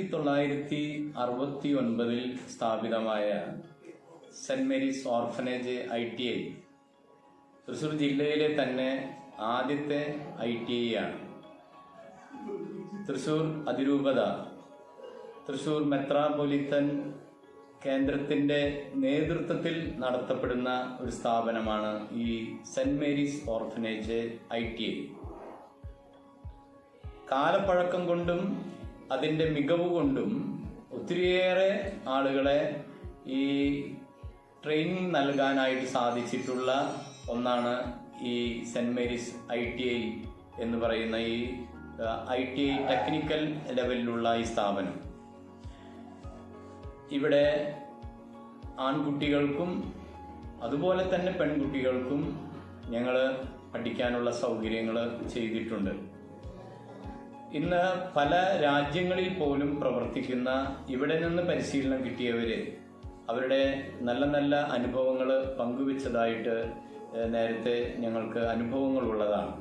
ആയിരത്തി തൊള്ളായിരത്തി അറുപത്തി ഒൻപതിൽ സ്ഥാപിതമായ Saint Mary's Orphanage I T I Thrissur ജില്ലയിലെ തന്നെ ആദ്യത്തെ ഐ ടി ഐ ആണ്. തൃശ്ശൂർ അതിരൂപത തൃശ്ശൂർ മെത്രാപൊലിത്തൻ കേന്ദ്രത്തിന്റെ നേതൃത്വത്തിൽ നടത്തപ്പെടുന്ന ഒരു സ്ഥാപനമാണ് ഈ Saint Mary's Orphanage I T I. കാലപ്പഴക്കം കൊണ്ടും അതിന്റെ മികവ് കൊണ്ടും ഒത്തിരിയേറെ ആളുകളെ ഈ ട്രെയിനിങ് നൽകാനായിട്ട് സാധിച്ചിട്ടുള്ള ഒന്നാണ് ഈ Saint Mary's I T I എന്ന് പറയുന്ന ഈ ഐ ടി ഐ ടെക്നിക്കൽ ലെവലിലുള്ള ഈ സ്ഥാപനം. ഇവിടെ ആൺകുട്ടികൾക്കും അതുപോലെ തന്നെ പെൺകുട്ടികൾക്കും ഞങ്ങൾ പഠിക്കാനുള്ള സൗകര്യങ്ങൾ ചെയ്തിട്ടുണ്ട്. ഇന്ന് പല രാജ്യങ്ങളിൽ പോലും പ്രവർത്തിക്കുന്ന ഇവിടെ നിന്ന് പരിശീലനം കിട്ടിയവർ അവരുടെ നല്ല നല്ല അനുഭവങ്ങൾ പങ്കുവെച്ചതായിട്ട് നേരത്തെ ഞങ്ങൾക്ക് അനുഭവങ്ങളുള്ളതാണ്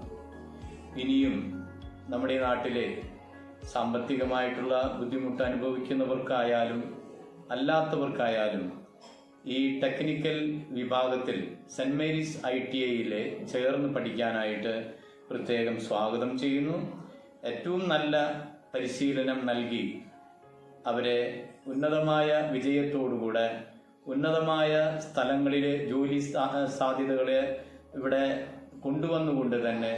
ഇനിയും നമ്മുടെ നാട്ടിലെ സാമ്പത്തികമായിട്ടുള്ള ബുദ്ധിമുട്ട് അനുഭവിക്കുന്നവർക്കായാലും അല്ലാത്തവർക്കായാലും ഈ ടെക്നിക്കൽ വിഭാഗത്തിൽ സെന്റ് മേരീസ് ഐ ടി ഐയിൽ ചേർന്ന് പഠിക്കാനായിട്ട് പ്രത്യേകം സ്വാഗതം ചെയ്യുന്നു. ഏറ്റവും നല്ല പരിശീലനം നൽകി അവരെ ഉന്നതമായ വിജയത്തോടുകൂടെ ഉന്നതമായ സ്ഥലങ്ങളിലെ ജോലി സാധ്യതകളെ ഇവിടെ കൊണ്ടുവന്നുകൊണ്ട് തന്നെ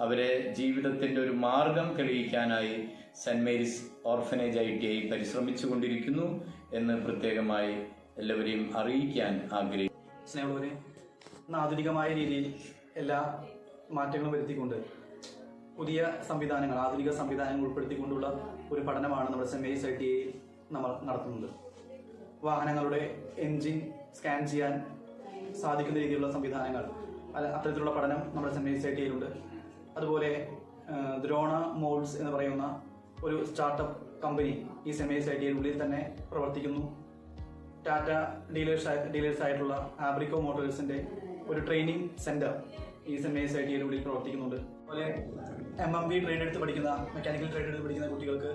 അവരെ ജീവിതത്തിന്റെ ഒരു മാർഗം തെളിയിക്കാനായി Saint Mary's Orphanage I T I പരിശ്രമിച്ചു കൊണ്ടിരിക്കുന്നു എന്ന് പ്രത്യേകമായി എല്ലാവരെയും അറിയിക്കാൻ ആഗ്രഹിക്കുന്നു. സ്നേഹമുള്ളവരെ ആധുനികമായ രീതിയിൽ എല്ലാ മാറ്റങ്ങളും വരുത്തിക്കൊണ്ട് പുതിയ സംവിധാനങ്ങൾ ആധുനിക സംവിധാനങ്ങൾ ഉൾപ്പെടുത്തിക്കൊണ്ടുള്ള ഒരു പഠനമാണ് നമ്മുടെ സെമി ഐ ടി നമ്മൾ നടത്തുന്നത്. വാഹനങ്ങളുടെ എൻജിൻ സ്കാൻ ചെയ്യാൻ സാധിക്കുന്ന രീതിയിലുള്ള സംവിധാനങ്ങൾ അത്തരത്തിലുള്ള പഠനം നമ്മുടെ സെമി ഐ ടി ഐയിലുണ്ട് അതുപോലെ ദ്രോണ മോൾഡ്സ് എന്ന് പറയുന്ന ഒരു സ്റ്റാർട്ടപ്പ് കമ്പനി ഈ സെമി ഐ ടി ഐയുടെ തന്നെ പ്രവർത്തിക്കുന്നു. ടാറ്റ ഡീലേഴ്സ് ഡീലേഴ്സ് ആയിട്ടുള്ള ആബ്രിക്കോ മോട്ടോഴ്സിന്റെ ഒരു ട്രെയിനിങ് സെന്റർ ഈ സെന്റ് എസ് ഐ ടിയുടെ ഉള്ളിൽ പ്രവർത്തിക്കുന്നുണ്ട്. അതുപോലെ എം എം ബി ട്രേഡ് എടുത്ത് പഠിക്കുന്ന മെക്കാനിക്കൽ ട്രെയിൻ എടുത്ത് പഠിക്കുന്ന കുട്ടികൾക്ക്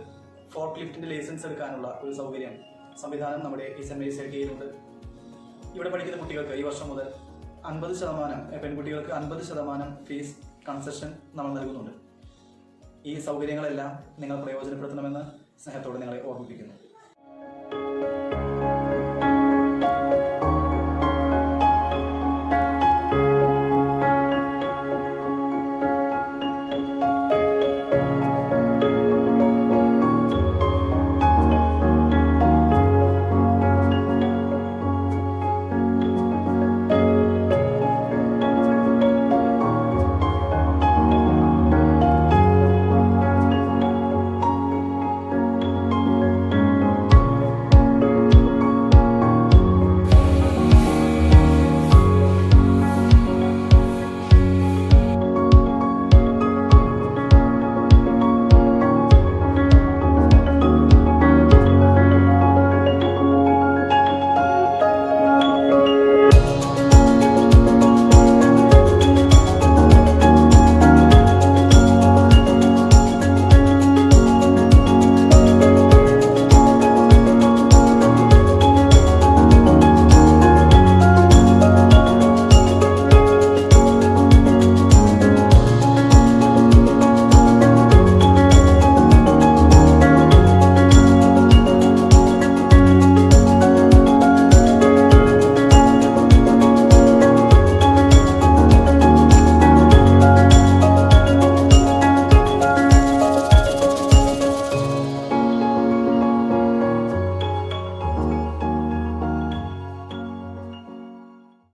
ഫോർക്ക് ലിഫ്റ്റിന്റെ ലൈസൻസ് എടുക്കാനുള്ള ഒരു സൗകര്യം സംവിധാനം നമ്മുടെ ഈ സെന്റ് എസ് ഐ ടിയിലുണ്ട് ഇവിടെ പഠിക്കുന്ന കുട്ടികൾക്ക് ഈ വർഷം മുതൽ അൻപത് ശതമാനം എ, പെൺകുട്ടികൾക്ക് അൻപത് ശതമാനം ഫീസ് കൺസെഷൻ നമ്മൾ നൽകുന്നുണ്ട്. ഈ സൗകര്യങ്ങളെല്ലാം നിങ്ങൾ പ്രയോജനപ്പെടുത്തണമെന്ന് സ്നേഹത്തോടെ നിങ്ങളെ ഓർമ്മിപ്പിക്കുന്നു.